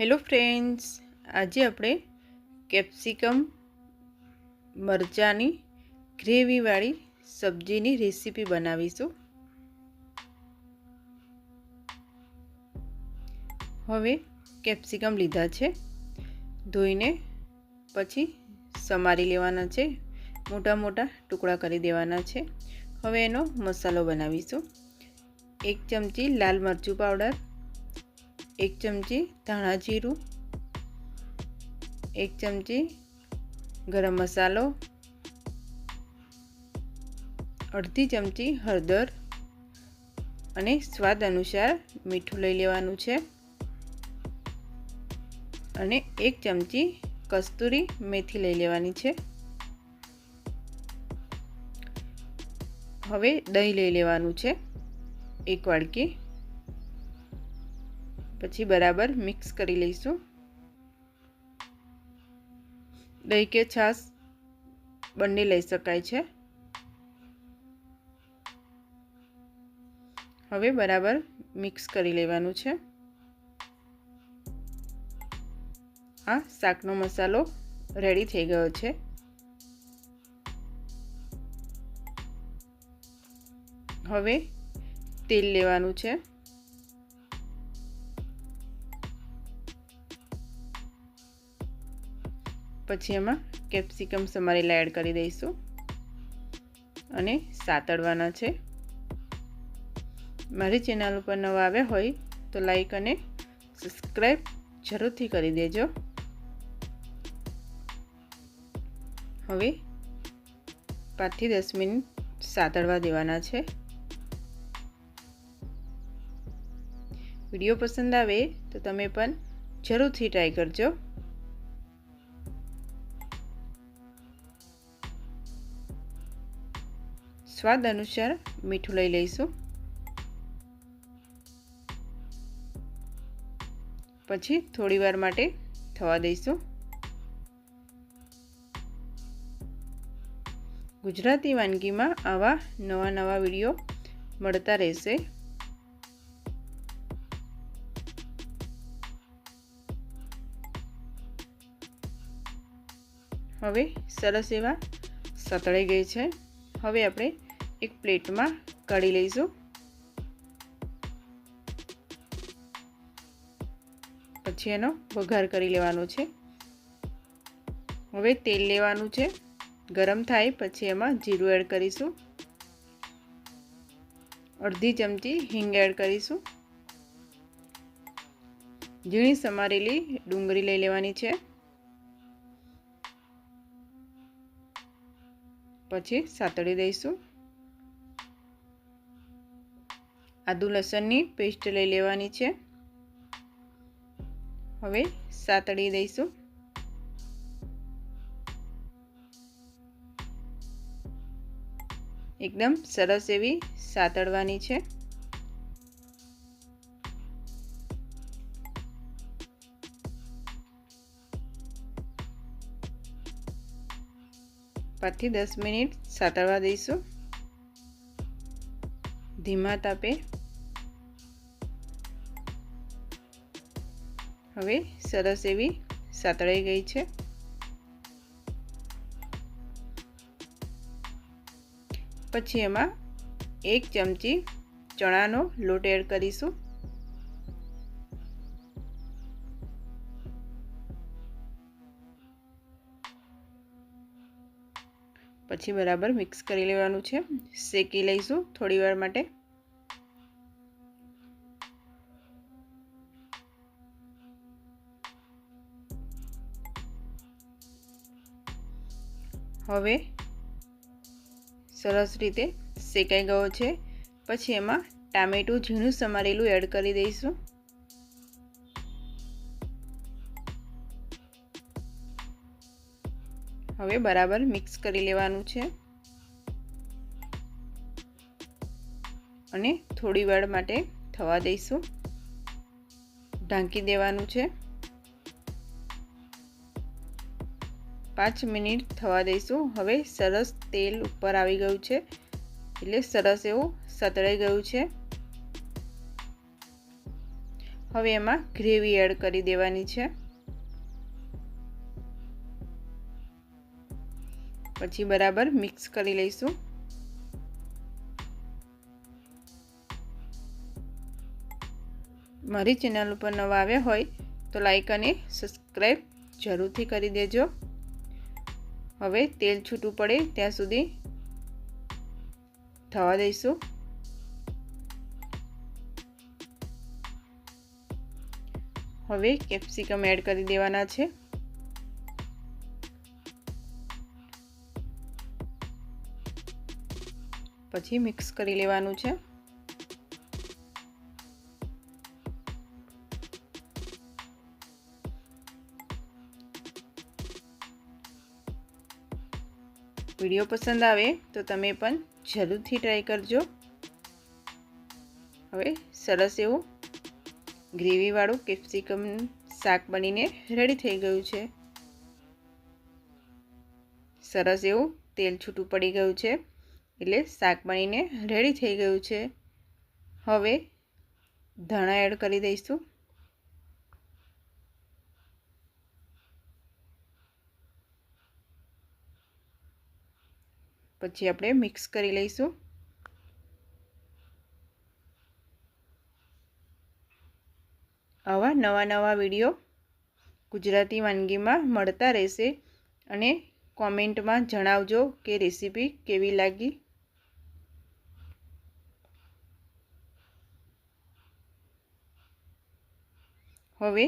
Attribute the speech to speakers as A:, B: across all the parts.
A: Hello friends, આજે આપણે capsicum મરચાંની ગ્રેવીવાળી સબ્જીની રેસીપી બનાવીશું. હવે કેપ્સિકમ લીધા છે, ધોઈને પછી સમારી લેવાના છે, મોટા મોટા ટુકડા કરી દેવાના છે. હવે એનો મસાલો બનાવીશું. એક ચમચી લાલ મરચું પાવડર એક ચમચી ધાણા જીરું, એક ચમચી ગરમ મસાલો, અડધી ચમચી હળદર અને સ્વાદ અનુસાર મીઠું લઈ લેવાનું છે. અને એક ચમચી કસ્તુરી મેથી લઈ લેવાની છે. હવે દહીં લઈ લેવાનું છે. એક વાડકી પછી બરાબર મિક્સ કરી લઈશું. દહીં કે છાશ બંને લઈ શકાય છે. હવે બરાબર મિક્સ કરી લેવાનું છે. આ શાકનો મસાલો રેડી થઈ ગયો છે. હવે તેલ લેવાનું છે. પછી એમાં કેપ્સિકમ સમારેલા એડ કરી દઈશું. અને સાતડવાના છે. મારી ચેનલ ઉપર નવા આવ્યા હોય તો લાઈક અને સબસ્ક્રાઈબ જરૂરથી કરી દેજો. હવે પાંચથી દસ મિનિટ સાતડવા દેવાના છે. વીડિયો પસંદ આવે તો તમે પણ જરૂરથી ટ્રાય કરજો. સ્વાદ અનુસાર મીઠું લઈ લઈશું. પછી થોડી વાર માટે થવા દઈશું. ગુજરાતી વાનગીમાં આવા નવા નવા વીડિયો મળતા રહેશે. હવે સરસ એવા સતળાઈ ગઈ છે. હવે આપણે એક પ્લેટમાં કાઢી લઈશું. પછી એનો વઘાર કરી લેવાનો છે. હવે તેલ લેવાનું છે. ગરમ થાય પછી એમાં જીરું એડ કરીશું. અડધી ચમચી હિંગ એડ કરીશું. ઝીણી સમારેલી ડુંગળી લઈ લેવાની છે. પછી સાતળી દઈશું. આદુ લસણની પેસ્ટ લઈ લેવાની છે. હવે સાતળી દઈશું. એકદમ સરસ એવી સાતડવાની છે. પાંચથી દસ મિનિટ સાતળવા દઈશું. ધીમા તાપે હવે સરસ એવી સાતળાઈ ગઈ છે. પછી એમાં એક ચમચી ચણાનો લોટ એડ કરીશું. પછી બરાબર મિક્સ કરી લેવાનું છે. શેકી લઈશું થોડી વાર માટે. હવે સરસ રીતે શેકાઈ ગયો છે. પછી એમાં ટામેટું, ઝીણું સમારેલું એડ કરી દઈશું. હવે બરાબર મિક્સ કરી લેવાનું છે. અને થોડી વાર માટે થવા દઈશું. ઢાંકી દેવાનું છે. પાંચ મિનિટ થવા દઈશું. હવે સરસ તેલ ઉપર આવી ગયું છે. એટલે સરસ એવું સતળાઈ ગયું છે. હવે એમાં ગ્રેવી એડ કરી દેવાની છે. પછી બરાબર મિક્સ કરી લઈશું. મારી ચેનલ ઉપર નવા આવ્યા હોય તો લાઈક અને સબસ્ક્રાઈબ જરૂરથી કરી દેજો. હવે તેલ છૂટું પડે ત્યાં સુધી થવા દઈશું. હવે કેપ્સિકમ એડ કરી દેવાના છે. પછી મિક્સ કરી લેવાનું છે. વીડિયો પસંદ આવે તો તમે પણ જરૂરથી ટ્રાય કરજો. હવે સરસ એવું ગ્રેવીવાળું કેપ્સિકમ શાક બનીને રેડી થઈ ગયું છે. સરસ એવું તેલ છૂટું પડી ગયું છે એટલે શાક બનીને રેડી થઈ ગયું છે. હવે ધાણા એડ કરી દઈશું. પછી આપણે મિક્સ કરી લઈશું. આવા નવા નવા વીડિયો ગુજરાતી વાનગીમાં મળતા રહેશે અને કોમેન્ટમાં જણાવજો કે રેસીપી કેવી લાગી. હવે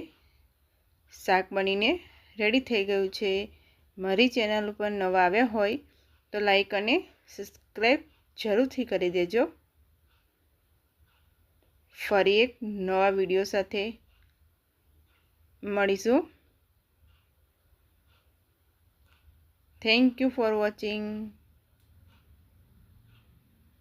A: શાક બનીને રેડી થઈ ગયું છે. મારી ચેનલ ઉપર નવા આવ્યા હોય તો લાઈક અને સબસ્ક્રાઈબ જરૂરથી કરી દેજો. ફરી એક નવા વીડિયો સાથે મળીશું. Thank you for watching